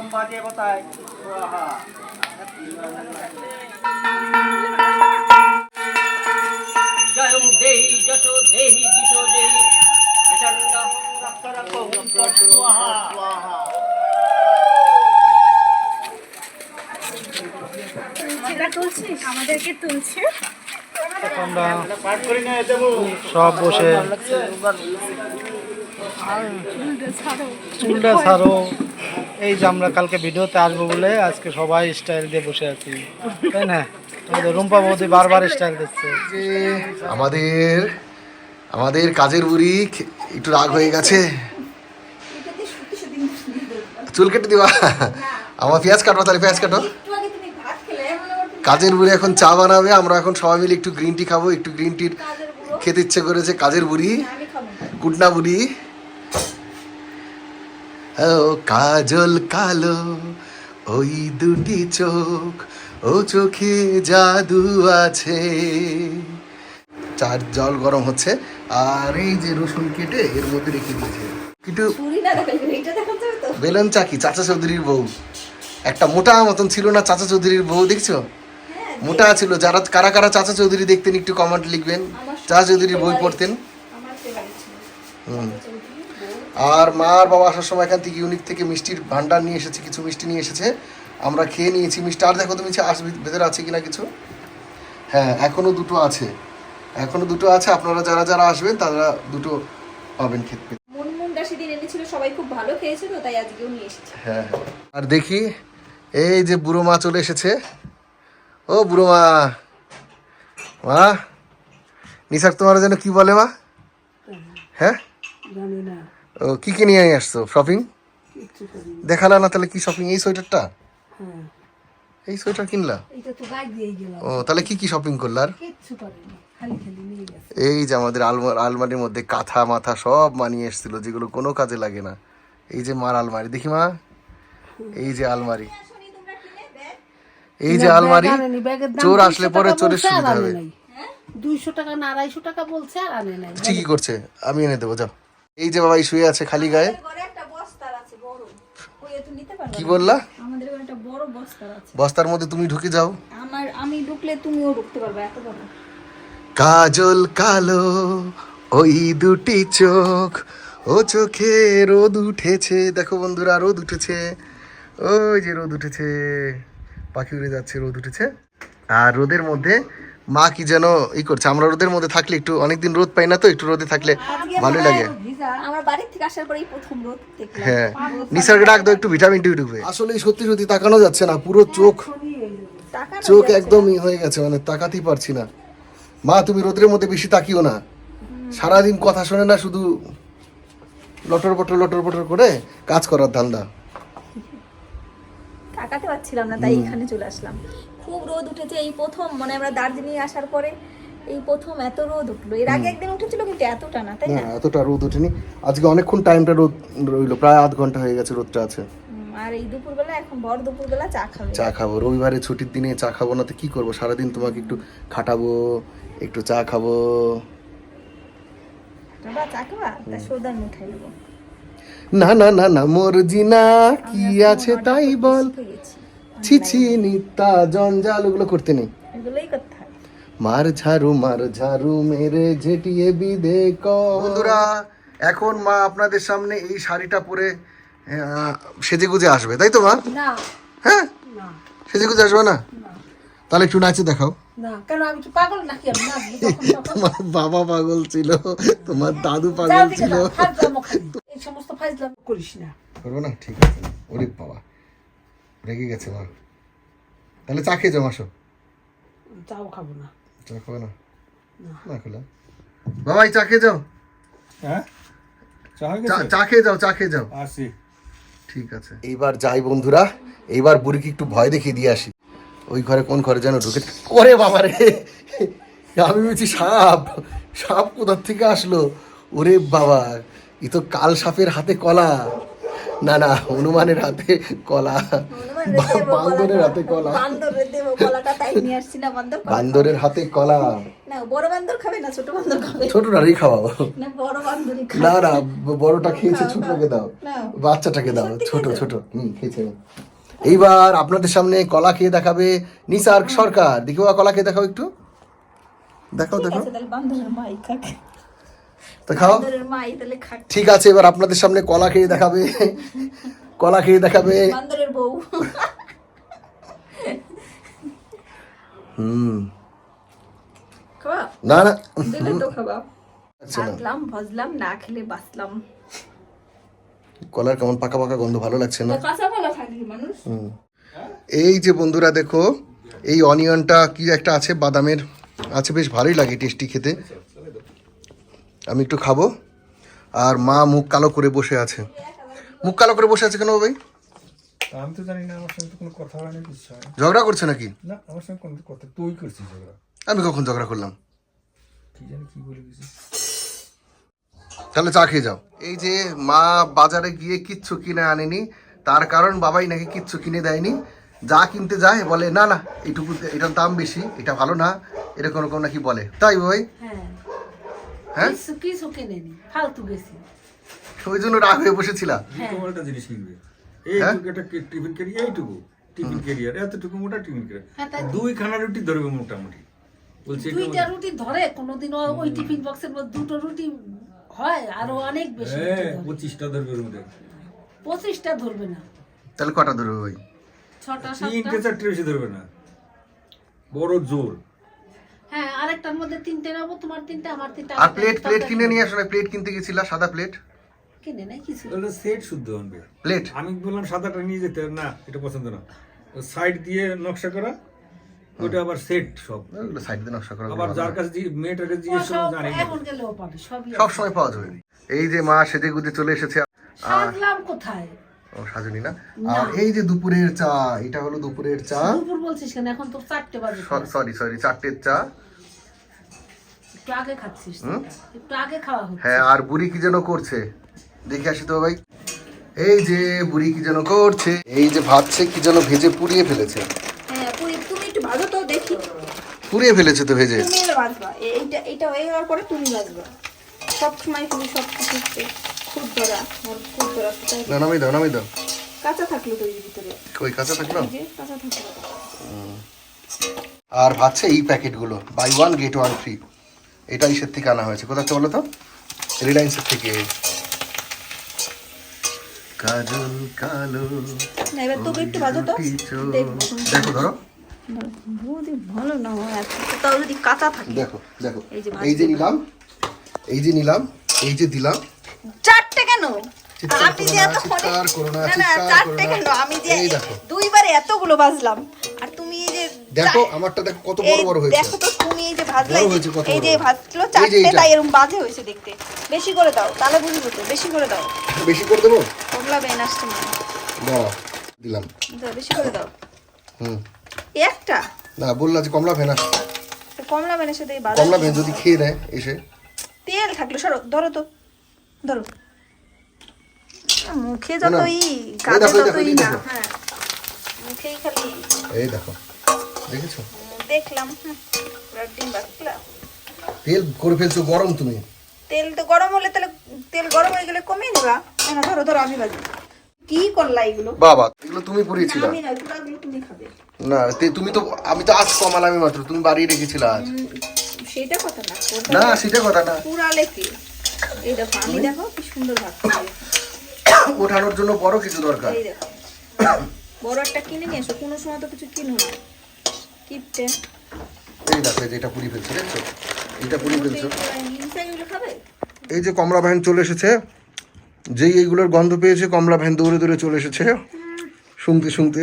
রম্বা দেবতায় স্বাহা জয়ং দেহি যশো দেহি দিশো দেহি প্রচণ্ড আমাদেরকে তুলছে? আমরা সব বসে চুলটা ছাড়ো। এই যে আমরা কালকে ভিডিওতে আসব বলে আজকে সবাই স্টাইল দিয়ে বসে আছি। তাই না? আমাদের রুম্পা বৌদি বারবার স্টাইল দিচ্ছে। আমাদের আমাদের কাজের বুড়ি একটু রাগ হয়ে গেছে। চুল কেটে দিবা? আমার পেঁয়াজ কাটো, তাহলে পেঁয়াজ কাটো। কাজের বুড়ি এখন চা বানাবে, আমরা এখন সবাই মিলে একটু গ্রিন টি খাব, একটু গ্রিন টির খেতে ইচ্ছে করেছে কাজের বুড়ি, কুটনা বুড়ি। ও কাজল কালো ওই দুটি চোখ ও চোখে জাদু আছে। চার জল গরম হচ্ছে আর এই যে রসুন কেটে এর মধ্যে রেখে দিয়েছে। কিন্তু বেলন চাকি চাচা চৌধুরীর বউ। একটা মোটা মতন ছিল না চাচা চৌধুরীর বউ দেখছ? মোটা ছিল। যারা কারা কারা চাচা চৌধুরী দেখতেন একটু কমেন্ট লিখবেন। চাচা চৌধুরীর বই পড়তেন। হুম। আর মা আর বাবা আসার সময় এখান থেকে ইউনিক থেকে মিষ্টির ভান্ডার নিয়ে এসেছে কিছু মিষ্টি নিয়ে এসেছে। আমরা খেয়ে নিয়েছি। মিষ্টি আর দেখো তুমি আস ভেতরে আছে কিনা কিছু? হ্যাঁ এখনও দুটো আছে। এখনও দুটো আছে। আপনারা যারা যারা আসবেন তারা দুটো পাবেন খেতে। মুনমুনটা সেদিন এনেছিল সবাই খুব ভালো খেয়েছে তো তাই আজকেও নিয়ে এসেছে। হ্যাঁ হ্যাঁ। আর দেখি এই যে বুড়ো মা চলে এসেছে। ও বুড়ো মা। মা নিসার তোমার যেন কি বলে মা? হ্যাঁ? ও কি কি নিয়ে আসছো? শপিং দেখালা না তাহলে কি শপিং এই সোয়েটারটা? এই সোয়েটার কিনলা? ও তাহলে কি কি শপিং করলা আর কিচ্ছু করিনি। খালি খালি নিয়ে গেছে। এই যে আমাদের আলমা আলমারির মধ্যে কাঁথা মাথা সব মানিয়ে এসেছিল যেগুলো কোনো কাজে লাগে না। এই যে মার আলমারি দেখি মা। এই যে আলমারি। এই যে আলমারি চোর আসলে পরে চোরের সুবিধা হবে। দুইশো টাকা না আড়াইশো টাকা বলছে আর আনে নাই। ঠিকই করছে আমি এনে দেবো যাও। এই যে বাবা এই শুয়ে আছে খালি গায়ে। কি বললা? আমাদের একটা বড় বস্তার আছে। বস্তার মধ্যে তুমি ঢুকে যাও। আমার আমি ঢুকলে তুমিও ঢুকতে পারবে এত বড়। কাজল কালো ওই দুটি চোখ ও চোখে রোদ উঠেছে। দেখো বন্ধুরা রোদ উঠেছে। ওই যে রোদ উঠেছে। পাখি উড়ে যাচ্ছে রোদ উঠেছে। আর রোদের মধ্যে মা কি যেন ই করছে? আমরা রোদের মধ্যে থাকলে একটু অনেকদিন রোদ পাই না তো একটু রোদে থাকলে ভালোই লাগে। আমার বাড়ির থেকে আসার পরেই প্রথম রোদ দেখলাম। হ্যাঁ নিসর্গে ডাক দাও একটু ভিটামিন ডি ঢুকবে। আসলে সত্যি সত্যি তাকানো যাচ্ছে না পুরো চোখ চোখ একদম হয়ে গেছে মানে তাকাতেই পারছি না। মা তুমি রোদের মধ্যে বেশি তাকিও না। সারাদিন কথা শোনে না শুধু লটর পটর লটর পটর করে কাজ করার ধান্দা। তাকাতে পারছিলাম না তাই এখানে চলে আসলাম। খুব রোদ উঠেছে এই প্রথম মানে আমরা দার্জিলিং আসার পরে। এই প্রথম এত রোদ উঠল। এর আগে একদিন উঠেছিল কিন্তু এতটা না তাই না এতটা রোদ ওঠেনি আজকে অনেকক্ষণ টাইমটা রোদ রইল প্রায় আধ ঘণ্টা হয়ে গেছে রোদটা আছে। আর এই দুপুরবেলা এখন ভর দুপুরবেলা চা খাবে। চা খাব রবিবারে ছুটির দিনে চা খাব না তো কি করব? সারাদিন তোমাকে একটু খাটাবো একটু চা খাব। চা খাবা? তা সৌদার মুঠাই দেবো না না না না মর্জি না কি আছে তাই বল। গেছি। ছিছি নিত্যা জঞ্জাল ওগুলো করতে নেই। এগুলোই করতে মার ঝাড়ু মার ঝাড়ু মেরে ঝেটিয়ে বিদে বন্ধুরা এখন মা আপনাদের সামনে এই শাড়িটা পরে সেজে গুজে আসবে তাই তো মা? হ্যাঁ? সেজে গুজে আসবে না? তাহলে একটু নাচে দেখাও। তোমার বাবা পাগল ছিল তোমার দাদু পাগল ছিল। যাও, ফাজলামো খালি। এই সমস্ত ফাজলাম করিস না। করব না? ঠিক আছে ওরে বাবা রেগে গেছে মা। তাহলে চা খেয়ে যাও আসো। চাও খাব না। চা খাবে না? না। খেলা। বাবা এই চা খেয়ে যাও। হ্যাঁ? চা খেয়ে যাও চা খেয়ে যাও। আসি। ঠিক আছে। এইবার যাই বন্ধুরা এইবার বুড়িকে একটু ভয় দেখিয়ে দিয়ে আসি। ওই ঘরে কোন ঘরে যেন ঢুকে ওরে বাবা রে! আমি বলছি সাপ! সাপ কোথার থেকে আসলো? ওরে বাবা এ তো কাল সাপের হাতে কলা। না না হনুমানের হাতে কলা। বান্দরের হাতে কলা। বান্দরের হাতে কলা। না বড় বান্দর খাবে না ছোট বান্দর খাবে? ছোটটারই খাওয়াও না বড় বান্দরই খাবে। না না বড়টা খেয়েছে ছোটটাকে দাও। বাচ্চাটাকে দাও সত্যি ছোট ছোট। হুম খেয়েছে। এইবার আপনাদের সামনে কলা খেয়ে দেখাবে নিসার সরকার। দেখো কলা খেয়ে দেখাও একটু। দেখাও দেখো আছে তাহলে বান্দরের মাই খাক তো খাও। ঠিক আছে এবার আপনাদের সামনে কলা খেয়ে দেখাবে। কলা খেয়ে দেখাবে। হুম। না না। আচ্ছা না। থাকলাম ভজলাম না খেলে বাঁচলাম। কলার কেমন পাকা পাকা গন্ধ ভালো লাগছে না? এই যে বন্ধুরা দেখো এই অনিয়নটা কি একটা আছে বাদামের। আছে বেশ ভালোই লাগে টেস্টি খেতে। আমি একটু খাব। আর মা মুখ কালো করে বসে আছে। মুখ কালো করে বসে আছে কেন ভাই আমি তো জানি না আমার সঙ্গে কোনো কথা কিছু ঝগড়া করছে নাকি? না আমার সঙ্গে কোনো কথা তুই করছিস ঝগড়া। আমি কখন ঝগড়া করলাম? কি জানি কি বলে গেছিস তাহলে চা খেয়ে যাও। এই যে মা বাজারে গিয়ে কিচ্ছু কিনে আনেনি তার কারণ বাবাই নাকি কিচ্ছু কিনে দেয়নি। যা কিনতে যায় বলে না না এইটুকু এটার দাম বেশি এটা ভালো না। এরকম এরকম নাকি বলে। তাই ভাই হ্যাঁ? হ্যাঁ কিছু ফালতু গেছি। ওই জন্য রাগ হয়ে বসেছিলা? তোমার একটা জিনিস কিনবে। হ্যাঁ? এইটুকু একটা টিফিন ক্যারিয়ার এইটুকু। টিফিন ক্যারিয়ার এতটুকু মোটা টিফিন হ্যাঁ, ক্যারিয়ার দুই খানা রুটি ধরবে মোটামুটি। বলছে দুইটা রুটি ধরে কোনোদিন ওই টিফিন বক্সের মধ্যে দুটো রুটি হয় আরও অনেক বেশি হ্যাঁ পঁচিশটা ধরবে মধ্যে পঁচিশটা ধরবে না। তাহলে কটা ধরবে ভাই? ছটা তিনটে চারটে বেশি ধরবে না। বড় জোর। হ্যাঁ আরেকটার মধ্যে তিনটে নেব তোমার তিনটে আমার তিনটে আর প্লেট প্লেট কিনে নিয়ে আসো না প্লেট কিনতে গেছিলা সাদা প্লেট কিনে নেই কিছু। ওটা সেট শুদ্ধ আনবে। প্লেট আমি বললাম সাদাটা নিয়ে যেতে না এটা পছন্দ না। সাইড দিয়ে নকশা করা ওটা আবার সেট সব। সাইড দিয়ে নকশা করা আবার যার কাছে যে মেয়েটাকে ও জিজ্ঞেস সব জানি না। গেলেও পাবে সব সময় পাওয়া যাবে। এই যে মা সেজে গুজে চলে এসেছে সাজলাম কোথায়? ও সাজনি না? আর এই যে দুপুরের চা এটা হলো দুপুরের চা। দুপুর বলছিস কেন? এখন তো চারটে বাজে। সরি সরি চারটের চা। একটু আগে খাচ্ছিস একটু আগে খাওয়া হচ্ছে। হ্যাঁ আর বুড়ি কি যেন করছে? দেখে আসি তো ভাই। এই যে বুড়ি কি যেন করছে এই যে ভাবছে কি যেন ভেজে পুড়িয়ে ফেলেছে। হ্যাঁ পুরি তুমি একটু ভাজো তো দেখি। পুড়িয়ে ফেলেছে তো ভেজে। তুমি এ- এইটা এইটা হয়ে যাওয়ার পরে তুমি বাজবা সব সময় তুমি সব কিছু ধরা খুদ ধরা না নামাই দাও নামাই দাও। কাঁচা থাকল তো ভিতরে। ওই কাঁচা থাকল? কাঁচা আর ভাবছে এই প্যাকেটগুলো buy one get one free এটা ইসের থেকে আনা হয়েছে। কোথা থেকে বলো তো? রিলায়েন্সের থেকে। কাজল কালো এবার তোকে একটু বাজো তো। দুটি চোখ। দেখব দেখো ধরো। ভালো না আর কি, তাও যদি কাঁচা থাকে। দেখো দেখো। এই যে নিলাম এই যে নিলাম এই যে দিলাম। চারটে কেন? আমি যে এত না, না চারটে কেন? আমি যে। দুইবারে এতগুলো বাজলাম আর তুমি এই যে দেখো আমারটা দেখো কত বড় বড় হয়েছে। দেখো তো তুমি এই যে ভাজলা এই যে-। ভাজলো চারটে তাই এরকম বাজে হয়েছে দেখতে। বেশি করে দাও তাহলে বুঝব তো বেশি করে দাও। বেশি করে দেবো? কমলা বেন আসছে দিলাম। দাও, বেশি করে দাও। হুম। একটা? না বললাম যে কমলা ভেন কমলা বেনের সাথে কমলা ভেন। যদি খেয়ে নেয় এসে। তেল থাকল সরো ধরো তো। ধরো। মুখে। যতই কাজে ততই না হ্যাঁ মুখেই খালি এই দেখো দেখেছ? দেখলাম ডিম বাজলা তেল করে ফেলছো গরম তুমি। তেল তো গরম হলে তাহলে তেল গরম হয়ে গেলে কমিয়ে দিবা না ধরো ধরো আমি বাজি কি করলা এগুলো? বাবা এগুলো তুমি আমি না পুরাগুলো তুমি খাবে। না তে- তুমি তো আমি তো আজ কমালাম মাত্র তুমি বাড়িয়ে রেখেছিল আজ। সেটা কথা না না সেটা কথা না। পুরালে কি? এই ওঠানোর জন্য বড় কিছু দরকার। এই বড় একটা কিনে নিয়ে এসো কোনো সময় তো কিছু কিনো না। কিপটে। যে কমলা ভ্যান চলে এসেছে যে এইগুলোর গন্ধ পেয়েছে কমলা ভ্যান দৌড়ে দৌড়ে চলে এসেছে। শুনতে শুনতে।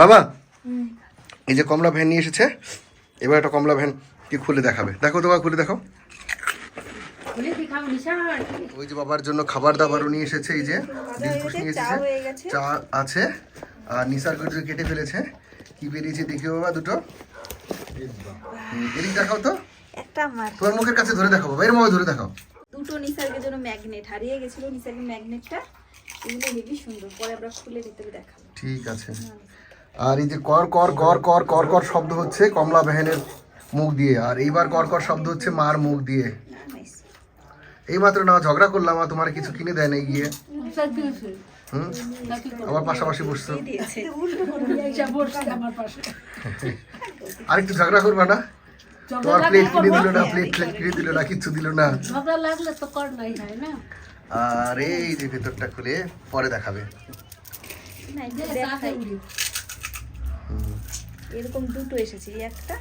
বাবা এই যে কমলা ভ্যান নিয়ে এসেছে এবার একটা কমলা ভ্যান কি খুলে দেখাবে? দেখো তো খুলে দেখাও ওই যে বাবার জন্য খাবার দাবারও নিয়ে এসেছে এই যে নিয়ে এসেছে। চা আছে। আর নিসার করে কেটে ফেলেছে। কি বেরিয়েছে দেখি বাবা দুটো। এদিক দেখাও তো। তোমার মুখের কাছে ধরে দেখাবো এর মধ্যে ধরে দেখাও। দুটো জন্য ম্যাগনেট হারিয়ে গেছিল ম্যাগনেটটা এগুলো হেভি সুন্দর পরে আমরা খুলে ভিতরে দেখাবো। ঠিক আছে। হ্যাঁ। আর এই যে কর কর কর কর কর কর শব্দ হচ্ছে কমলা বেহেনের মুখ দিয়ে। আর এইবার কর কর শব্দ হচ্ছে মার মুখ দিয়ে। নাইস এই মাত্র না ঝগড়া করলাম আর তোমার কিছু কিনে দেয় না গিয়ে। হুম? আবার পাশাপাশি বসছো। দিয়েছে এইসা বসছে আমার পাশে আর একটু ঝগড়া করবা না? তোমার প্লেট কিনে দিল না প্লেট প্লেট কিনে দিল না কিচ্ছু দিল না। ঝগড়া লাগলে তো কর নাই না? আর এই যে ভেতরটা খুলে পরে দেখাবে। এরকম দুটো এসেছে এই একটা।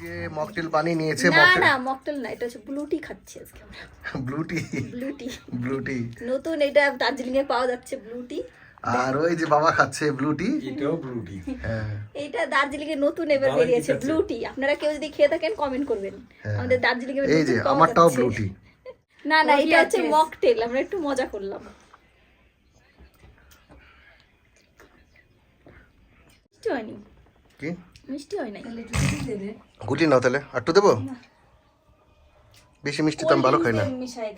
যে মকটেল পানি নিয়েছে না না মকটেল না এটা হচ্ছে ব্লু টি খাচ্ছি আজকে আমরা। Blue tea blue tea blue tea নতুন এটা দার্জিলিং এ পাওয়া যাচ্ছে ব্লু টি আর ওই যে বাবা খাচ্ছে ব্লু টি এটাও ব্লুটি হ্যাঁ। এইটা দার্জিলিং এ নতুন এবার বেরিয়েছে খাচ্ছে? ব্লু টি আপনারা কেউ যদি খেয়ে থাকেন কমেন্ট করবেন। হ্যাঁ। আমাদের দার্জিলিং এ এই যে আমারটাও ব্লু টি না না এটা হচ্ছে মকটেল আমরা একটু মজা করলাম। মিষ্টি হয়নি। কি? মিষ্টি হয় নাই। গুটি নাও তাহলে। আটটু দেবো? বেশি মিষ্টি তো আমি ভালো খাই না। হয়।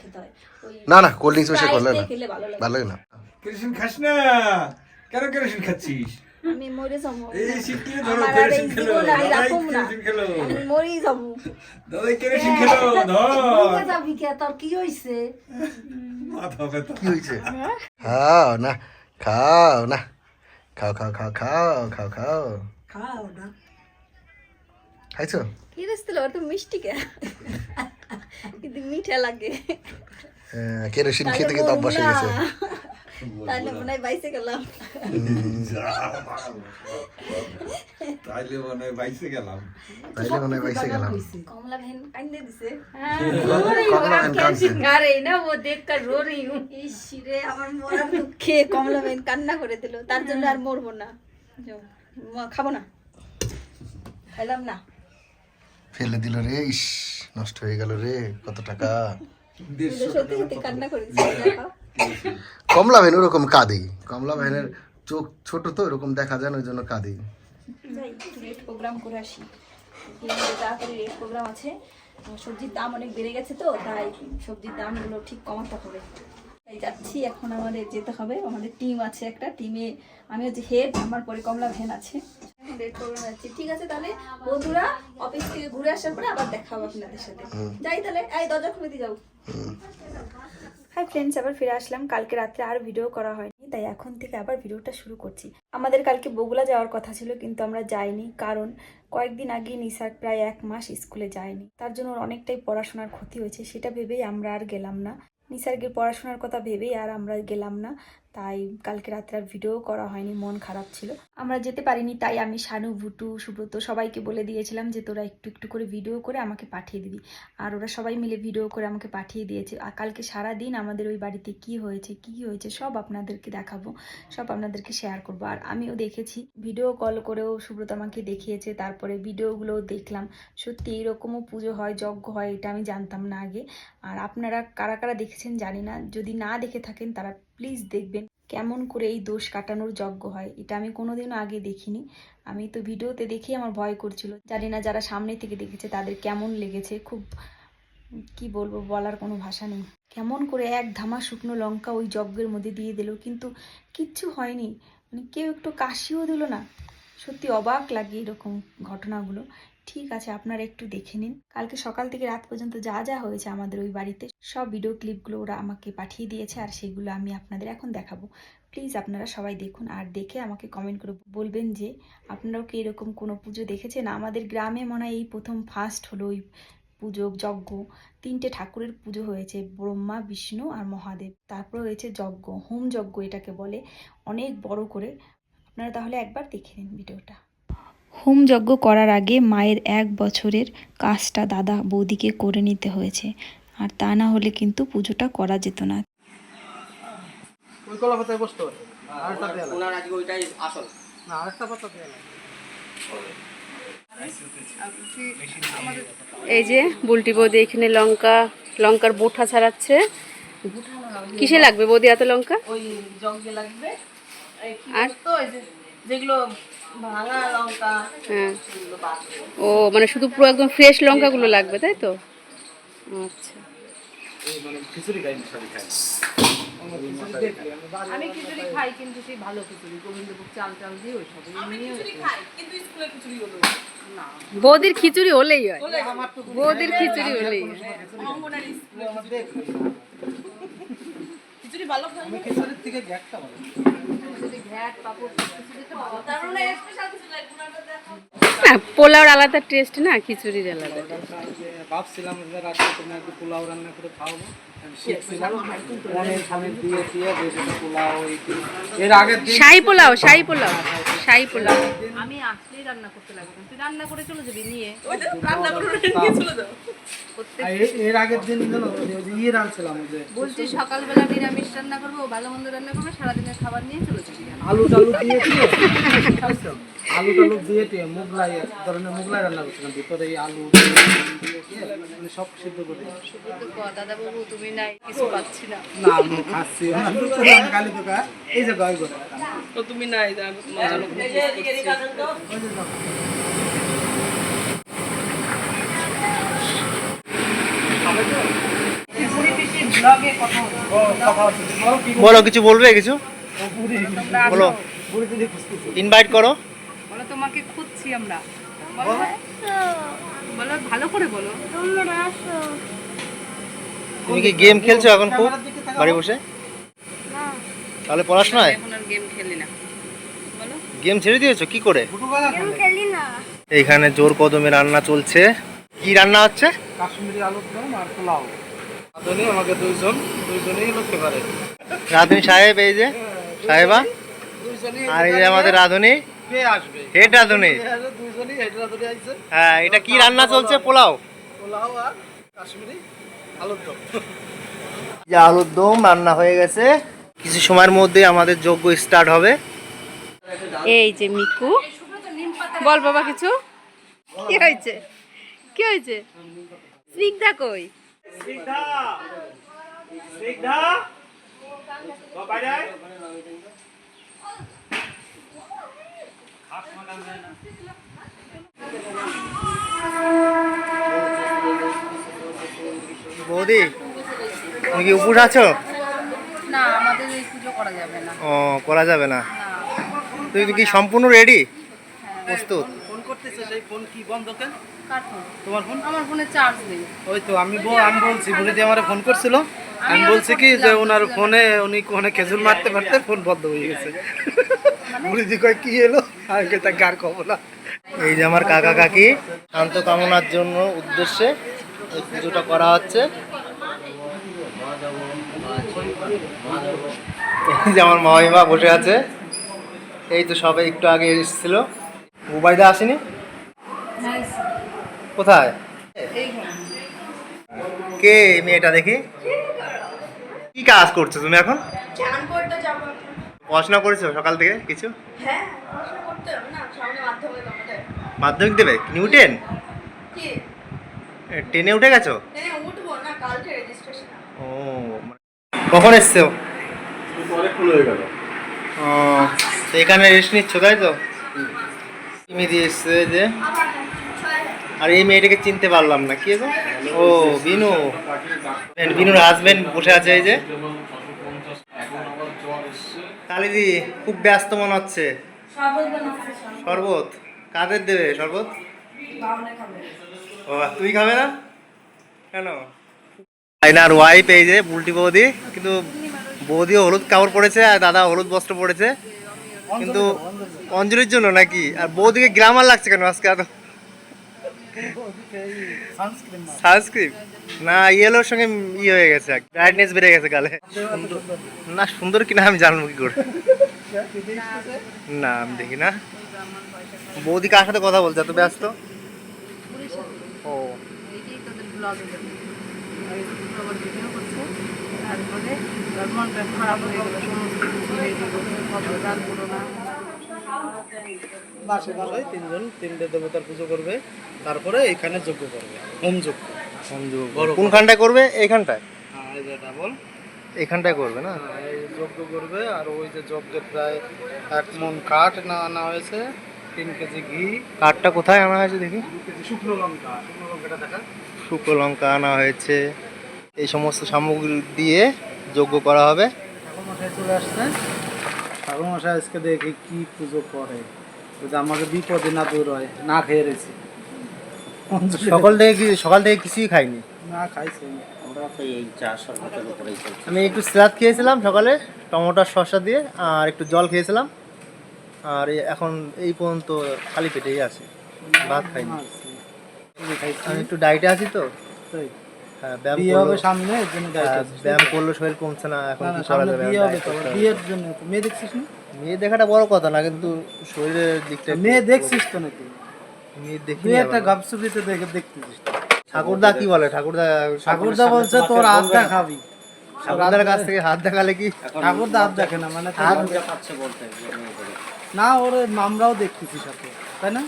না না কোল্ড ড্রিঙ্কস বেশি করলে না। ভালো লাগে। না। কেরোসিন খাস না। কেন কেরোসিন খাচ্ছিস? আমি মরে যাব। এই শীতকালে ধরো আমার আর এই কেরোসিন খেলো। আমি দাদাই না। আমি মরেই যাব। দাদাই কেরোসিন খেলো ধর। বলতে যাবি কে? তোর কি হয়েছে মাথা ব্যথা। কি হয়েছে খাও না খাও না। খাও খাও খাও খাও খাও খাও খাও না খাইছো কি রেস্তিল ওর তো মিষ্টি কে? কিন্তু মিঠা লাগে। কেরোসিন খেতে খেতে অভ্যাস হয়ে গেছে। হ্যাঁ, কান্না করে দিল। তার জন্য আর মরবো না। খাব না। খাইলাম না। ফেলে দিল রে ইস নষ্ট হয়ে গেল রে কত টাকা? সত্যি সত্যি কান্না করে কমলা ভ্যান ওরকম কাঁদে। কমলা ভ্যানের চোখ ছোট তো ওরকম দেখা যায় না ওই জন্য কাঁদে। প্রোগ্রাম করে আসি। তাড়াতাড়ি রেট প্রোগ্রাম আছে সবজির দাম অনেক বেড়ে গেছে তো তাই সবজির দামগুলো ঠিক কমাতে হবে। তাই যাচ্ছি এখন আমাদের যেতে হবে। আমাদের টিম আছে একটা টিমে আমি হচ্ছে হেড আমার পরে কমলা ভ্যান আছে। রেট প্রোগ্রাম যাচ্ছি। ঠিক আছে তাহলে বন্ধুরা অফিস থেকে ঘুরে আসার পরে আবার দেখা হবে আপনাদের সাথে। যাই তাহলে এই দরজা খুলে দিয়ে যাও। হাই ফ্রেন্ডস আবার ফিরে আসলাম। কালকে রাত্রে আর ভিডিও করা হয়নি, তাই এখন থেকে আবার ভিডিওটা শুরু করছি। আমাদের কালকে বগুলা যাওয়ার কথা ছিল, কিন্তু আমরা যাইনি, কারণ কয়েকদিন আগে নিসার প্রায় এক মাস স্কুলে যায়নি। তার জন্য ওর অনেকটাই পড়াশোনার ক্ষতি হয়েছে, সেটা ভেবেই আমরা আর গেলাম না। নিসার্গের পড়াশোনার কথা ভেবেই আর আমরা গেলাম না। তাই কালকে রাত্রে আর ভিডিও করা হয়নি, মন খারাপ ছিল। আমরা যেতে পারিনি, তাই আমি শানু, ভুটু, সুব্রত সবাইকে বলে দিয়েছিলাম যে তোরা একটু একটু করে ভিডিও করে আমাকে পাঠিয়ে দিবি। আর ওরা সবাই মিলে ভিডিও করে আমাকে পাঠিয়ে দিয়েছে। আর কালকে সারা দিন আমাদের ওই বাড়িতে কি হয়েছে কি হয়েছে, সব আপনাদেরকে দেখাবো, সব আপনাদেরকে শেয়ার করব। আর আমিও দেখেছি ভিডিও কল করেও সুব্রত আমাকে দেখিয়েছে, তারপরে ভিডিওগুলোও দেখলাম। সত্যি এইরকমও পুজো হয়, যজ্ঞ হয়, এটা আমি জানতাম না আগে। আর আপনারা কারা কারা দেখেছেন জানি না, যদি না দেখে থাকেন তারা প্লিজ দেখবেন কেমন করে এই দোষ কাটানোর যজ্ঞ হয়। এটা আমি কোনোদিনও আগে দেখিনি। আমি তো ভিডিওতে দেখেই আমার ভয় করছিল। জানি না যারা সামনে থেকে দেখেছে তাদের কেমন লেগেছে। খুব, কি বলব, বলার কোনো ভাষা নেই। কেমন করে এক ধামা শুকনো লঙ্কা ওই যজ্ঞের মধ্যে দিয়ে দিল, কিন্তু কিচ্ছু হয়নি। মানে কেউ একটু কাশিও দিল না। সত্যি অবাক লাগে এরকম ঘটনাগুলো। ঠিক আছে, আপনারা একটু দেখে নিন। কালকে সকাল থেকে রাত পর্যন্ত যা যা হয়েছে আমাদের ওই বাড়িতে, সব ভিডিও ক্লিপগুলো ওরা আমাকে পাঠিয়ে দিয়েছে আর সেগুলো আমি আপনাদের এখন দেখাবো। প্লিজ আপনারা সবাই দেখুন আর দেখে আমাকে কমেন্ট করে বলবেন যে, আপনারাও কি এরকম কোনো পুজো দেখেছেন? আমাদের গ্রামে মনে হয় এই প্রথম ফার্স্ট হলো ওই পুজো, যজ্ঞ। তিনটে ঠাকুরের পুজো হয়েছে, ব্রহ্মা, বিষ্ণু আর মহাদেব। তারপর হয়েছে যজ্ঞ, হোম যজ্ঞ এটাকে বলে, অনেক বড় করে। আপনারা তাহলে একবার দেখে নিন ভিডিওটা হোম যজ্ঞ করার আগে মায়ের এক বছরের কাজটা দাদা বৌদিকে করে নিতে হয়েছে। আর তা না হলে কিন্তু পুজোটা করা যেত না। এই যে বুলটি বৌদি এখানে লঙ্কা লঙ্কার বোঠা ছাড়াচ্ছে। কিসে লাগবে বৌদি এত লঙ্কা? ওই লাগবে। আর? তো যেগুলো হ্যাঁ। ও মানে শুধু পুরো একদম ফ্রেশ লঙ্কাগুলো লাগবে তাই তো? আচ্ছা। আমি খিচুড়ি খাই কিন্তু সেই ভালো খিচুড়ি গোবিন্দভোগ চাল চাল দিয়ে ওই সব বৌদির খিচুড়ি হলেই হয়। বৌদির খিচুড়ি হলেই হয়। খিচুড়ি ভালো খিচুড়ির থেকে পোলাওর আলাদা টেস্ট না খিচুড়ির আলাদা ভাবছিলাম রাত্রে তুমি একটু পোলাও রান্না করে খাওয়াবো পোলাও শাহি পোলাও শাহি পোলাও শাহি পোলাও। আমি আসলেই রান্না করতে লাগবে তুই রান্না করে চলে যাবি নিয়ে। আর এ- এর আগের দিন জানো তো, ওই যে ইয়ে রাঁধছিলাম বলছি সকালবেলা নিরামিষ রান্না করব ভালো মন্দ রান্না করবে সারাদিনের খাবার নিয়ে চলে যাবি আলু টালু দিয়ে দিয়ে আলু টালু দিয়ে দিয়ে মুগলাই এক ধরনের মুগলাই রান্না করছিলাম। ভিতরে এই আলু দিয়ে দিয়ে মানে সব সিদ্ধ করে দাদা বাবু তুমি নাই কিছু পাচ্ছি না। না আমি খাচ্ছি আমি কালি এই যে গয় করে তুমি নাই বলো কিছু বলবে কিছু? বলো ইনভাইট করো। বলো তোমাকে খুঁজছি আমরা। বলো ভালো করে বলো। তুমি কি গেম খেলছো এখন খুব? বাড়ি বসে? তাহলে পড়াশোনায় এখন আর গেম খেলি না। গেম ছেড়ে দিয়েছ? কি করে? এইখানে জোর কদমে রান্না চলছে। কি রান্না হচ্ছে? কাশ্মীরি আলুর দম আর পোলাও। আদনি আমাকে দুইজন দুইজনেই রাধুনি সাহেব এই যে। সাহেবা আর এই যে আমাদের রাধুনি কে হেড রাধুনি। হ্যাঁ এটা কি রান্না চলছে? পোলাও। পোলাও। আলুর দম। যে আলুর দম রান্না হয়ে গেছে। কিছু সময়ের মধ্যে আমাদের যজ্ঞ স্টার্ট হবে। এই যে মিকু। বল বাবা কিছু। কি হয়েছে? কি হয়েছে? স্নিগ্ধা কই? বৌদি তুমি কি উপোস আছো? না আমাদের এই পুজো করা যাবে না। ও করা যাবে না। তুমি কি সম্পূর্ণ রেডি প্রস্তুত। ফোন করতেছে সেই ফোন কি বন্ধ কেন? কার ফোন? তোমার ফোন? আমার ফোনে চার্জ নেই। ওই তো আমি বল আমি বলছি বুড়িদি আমার ফোন করছিল। আমি বলছি কি যে ওনার ফোনে উনি কোনে খেজুর মারতে মারতে ফোন বন্ধ হয়ে গেছে। বুড়িদি কয় কি এলো? আমি কই তা গার কব না। এই যে আমার কাকা কাকি শান্ত কামনার জন্য উদ্দেশ্যে এই পুজোটা করা হচ্ছে। এই যে আমার মামিমা বসে আছে। এই তো সবে একটু আগে এসেছিল। উবাইদা আসেনি? কোথায়? কে মেয়েটা দেখি? কি কাজ করছ তুমি এখন? চান করতে যাব পড়াশোনা করেছ সকাল থেকে কিছু? হ্যাঁ পড়াশোনা করতে হবে না সামনে মাধ্যমিক আমাদের। মাধ্যমিক দেবে? New ten? কি? টেনে উঠে গেছো? হ্যাঁ উঠবো না কালকে রেজিস্ট্রেশন ও কখন এসছো? ও এখানে রেস্ট নিচ্ছ তাই তো? দিয়ে এসছে যে আর এই মেয়েটাকে চিনতে পারলাম না। কি গো ও বিনু। বিনুর হাজবেন্ড বসে আছে এই যে। কালিদি খুব ব্যস্ত মনে হচ্ছে। শরবত কাদের দেবে শরবত? ও তুই খাবে না? কেন? আইনার ওয়াইফ এই যে বুলটি বৌদি। কিন্তু বৌদিও হলুদ কাপড় পরেছে আর দাদা হলুদ বস্ত্র পরেছে। কিন্তু অঞ্জলির জন্য নাকি? আর বৌদিকে গ্রামার লাগছে কেন আজকে এত সানস্ক্রিন না ইয়েলোর সঙ্গে ই হয়ে গেছে ব্রাইটনেস বেড়ে গেছে গালে। না সুন্দর কিনা আমি জানব কি করে। না আমি দেখি না। বৌদি কার সাথে কথা বলছে এত ব্যস্ত? ও। তারপরে খারাপ হয়ে গেলো সমস্ত কিছু হয়ে গেলো বাসে বাসায় তিনজন তিনটে দেবতার পুজো করবে তারপরে এখানে যজ্ঞ করবে হোম যজ্ঞ। বড় কোনখানটায় করবে? এইখানটায়? হ্যাঁ এই যে ডাবল। এইখানটায় করবে না? এই যজ্ঞ করবে আর ওই যে যজ্ঞের প্রায় এক মন কাঠ না আনা হয়েছে তিন কেজি ঘি। কাঠটা কোথায় আনা হয়েছে দেখি? শুকনো লঙ্কা শুকনো লঙ্কাটা দেখা। শুকনো লঙ্কা আনা হয়েছে। এই সমস্ত সামগ্রী দিয়ে যজ্ঞ করা হবে। মশাই চলে আসছে। ঠাকুর মশাই আজকে দেখি কি পুজো করে যদি আমাকে বিপদে না দূর হয় না খেয়ে রয়েছি সকাল থেকে কি সকাল থেকে কিছুই খাইনি না খাইছে আমি একটু স্যালাদ খেয়েছিলাম সকালে টমেটোর শসা দিয়ে আর একটু জল খেয়েছিলাম আর এখন এই পর্যন্ত খালি পেটেই আছে ভাত খাইনি আমি একটু ডায়েটে আছি তো। হ্যাঁ বিয়ে হবে সামনে এর জন্য হ্যাঁ, diet আছে। ব্যায়াম করলে শরীর কমছে না এখন কি করা যাবে বিয়ে হবে তো বিয়ের জন্য মেয়ে দেখছিস না? মেয়ে দেখাটা বড় কথা না কিন্তু শরীরের দিকটা মেয়ে দেখছিস তো নাকি? মেয়ে দেখি একটা গাপসুপিতে দেখে দেখতেছিস ঠাকুরদা কি বলে? ঠাকুরদা ঠাকুরদা বলছে তোর খাবি ঠাকুরদার কাছ থেকে হাত দেখালে কি? ঠাকুরদা হাত দেখে না মানে হাত না ওর আমরাও দেখতেছি সাথে। তাই না?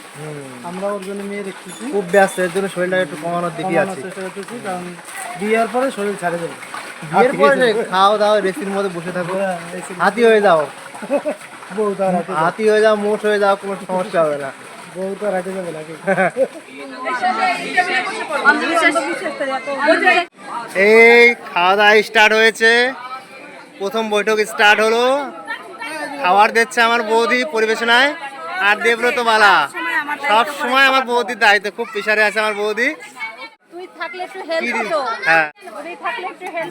আমরা ওর জন্য মেয়ে দেখতেছি। খুব ব্যস্ত এর জন্য শরীরটা একটু কমানোর দিকে কমানোর আছে। চেষ্টা করতেছি কারণ বিয়ের পরে শরীর ছাড়ে যাবে বিয়ের পরে খাও দাও রেসির মধ্যে বসে থাকো। হ্যাঁ, হাতি হয়ে যাও। হাতে হয়ে যাও মোট হয়ে যাও কোনো সমস্যা হবে না। বউ তো আর যাবে নাকি? এই খাওয়া দাওয়া স্টার্ট হয়েছে। প্রথম বৈঠক স্টার্ট হলো। খাবার দিচ্ছে আমার বৌদি পরিবেশনায়। আর দেবব্রত বালা। সব সময় আমার বৌদির দায়িত্ব খুব প্রেশারে আছে আমার বৌদি। হ্যাঁ।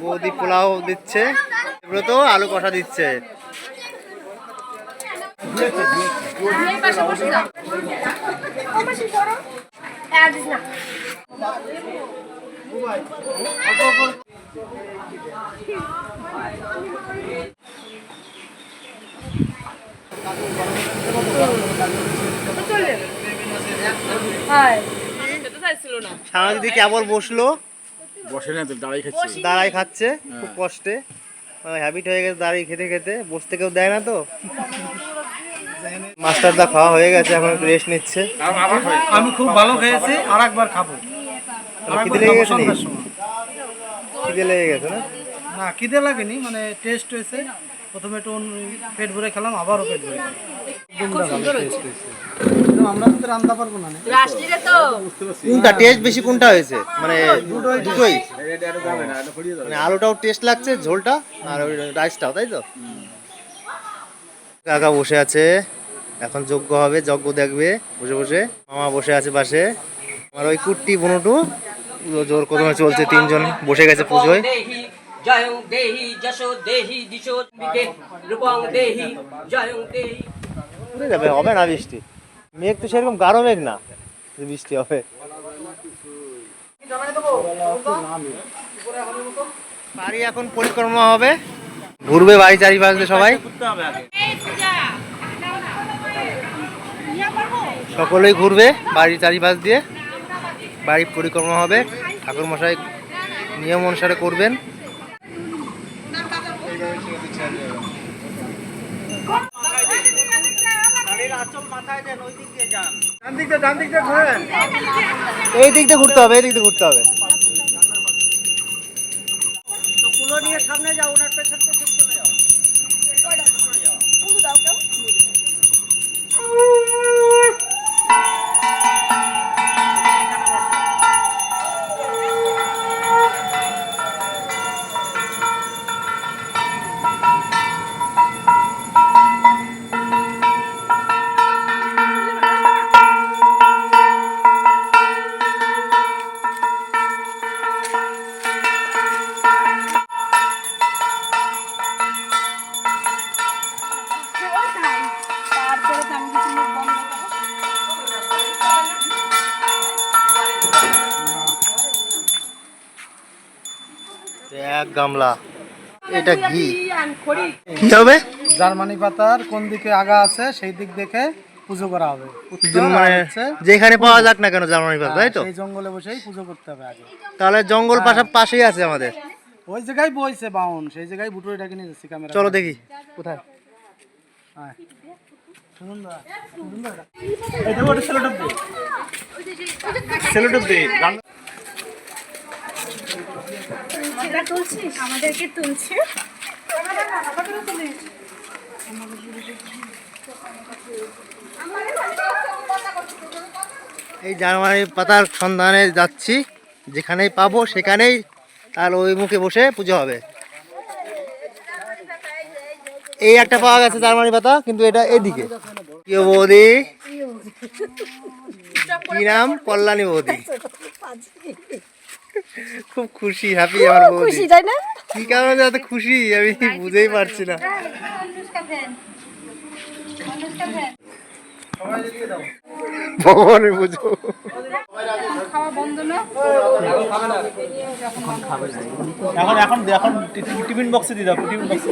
বৌদি পোলাও দিচ্ছে দেবব্রত আলু কষা দিচ্ছে। সামনে দিদি কেবল বসল। দাঁড়াই খাচ্ছে। খুব কষ্টে। হ্যাবিট হয়ে গেছে দাঁড়িয়ে খেতে খেতে বসতে কেউ দেয় না তো। মাস্টারদা খাওয়া হয়ে গেছে এখন একটু রেস্ট নিচ্ছে। আমি খুব ভালো খেয়েছি আর একবার খাব খিদে লেগে গেছে? খিদে লেগে গেছে না? না খিদে লাগেনি মানে টেস্ট হয়েছে। প্রথমে একটু পেট ভরে খেলাম আবারও পেট ভরে খেলাম। খুব সুন্দর হয়েছে। আমরা কিন্তু রান্না পারব না কোনটা টেস্ট বেশি কোনটা হয়েছে? মানে দুটোই মানে আলুটাও টেস্ট লাগছে ঝোলটা আর ওই রাইসটাও তাই তো? কাকা বসে আছে। এখন যজ্ঞ হবে যজ্ঞ দেখবে বসে বসে। মামা বসে আছে পাশে। আর ওই কুট্টি বনুটু জোর কদমে চলছে তিনজন বসে গেছে পুজোয়। জয়ং দেহি যশো দেহি দিশো দিকে রূপং দেহি জয়ং দেহি উড়ে যাবে, হবে না বৃষ্টি। মেঘ তো সেরকম গাঢ় মেঘ না বৃষ্টি হবে। বাড়ি এখন পরিক্রমা হবে। ঘুরবে বাড়ি চারিপাশ সবাই। সকলেই ঘুরবে বাড়ির চারিপাশ দিয়ে। বাড়ির পরিক্রমা হবে। ঠাকুর মশাই নিয়ম অনুসারে করবেন। এই দিক দিয়ে ঘুরতে হবে এই দিক দিয়ে ঘুরতে হবে। এক গামলা। এটা ঘি। কি হবে? জার্মানি পাতার কোন দিকে আগা আছে সেই দিক দেখে পুজো করা হবে। মানে যেখানে পাওয়া যাক না কেন জার্মানি পাতা তাই তো? সেই জঙ্গলে বসেই পুজো করতে হবে আগে। তাহলে জঙ্গল পাশা পাশেই আছে আমাদের। ওই জায়গায় বইছে বাউন সেই জায়গায় বুটো এটাকে নিয়ে যাচ্ছি ক্যামেরা চলো দেখি। কোথায়? আমাদেরকে তুলছে। এই জার্মানি পাতার সন্ধানে যাচ্ছি। যেখানেই পাবো সেখানেই তার ওই মুখে বসে পুজো হবে। এই একটা পাওয়া গেছে জার্মানি পাতা কিন্তু এটা এদিকে। প্রিয় বৌদি কি নাম? কল্যাণী বৌদি। খুব খুশি হ্যাপি আমার বৌদি। তাই না? কি কারণে এত খুশি? আমি বুঝেই পারছি না। ভগবানের পুজো এখন এখন এখন টিফিন বক্সে দিয়ে দাও টিফিন বক্সে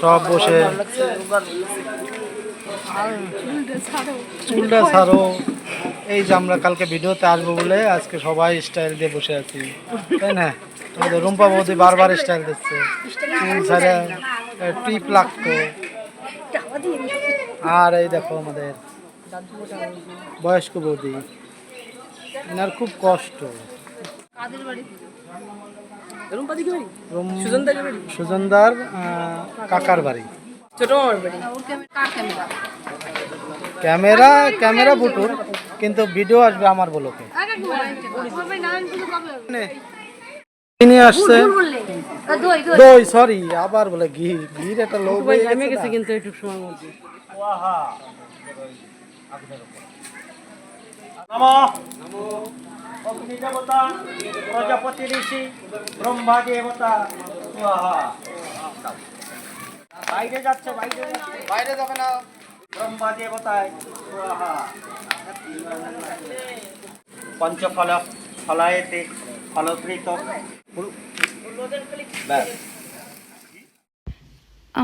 সব বসে। চুলটা ছাড়ো। এই যে আমরা কালকে ভিডিওতে আসব বলে আজকে সবাই স্টাইল দিয়ে বসে আছি। তাই না? আমাদের রুম্পা বৌদি বারবার স্টাইল দিচ্ছে। চুল ছাড়া টিপ লাগতো। আর এই দেখো আমাদের বয়স্ক বৌদি। এনার খুব কষ্ট। সুজনদার কাকার বাড়ি। ক্যামেরা ক্যামেরা বুটুর কিন্তু ভিডিও আসবে আমার বলোকে। নিয়ে আসছে। দই সরি আবার বলে ঘি ঘির একটা লোক জমে গেছে কিন্তু একটু সময় মধ্যে। অগ্নি দেবতা প্রজাপতি ঋষি ব্রহ্মা দেবতা বাইরে যাচ্ছে বাইরে বাইরে যাবে না। ব্রহ্মা দেবতায় পঞ্চফল ফলায়েতে ফলকৃত। ব্যাস।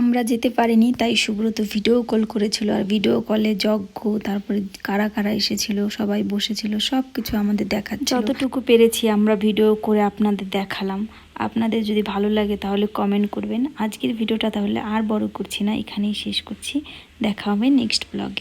আমরা যেতে পারিনি, তাই সুব্রত ভিডিও কল করেছিল। আর ভিডিও কলে যজ্ঞ, তারপরে কারা কারা এসেছিল, সবাই বসেছিল সব কিছু আমাদের দেখা যতটুকু পেরেছি আমরা ভিডিও করে আপনাদের দেখালাম। আপনাদের যদি ভালো লাগে তাহলে কমেন্ট করবেন। আজকের ভিডিওটা তাহলে আর বড় করছি না, এখানেই শেষ করছি। দেখা হবে নেক্সট ব্লগে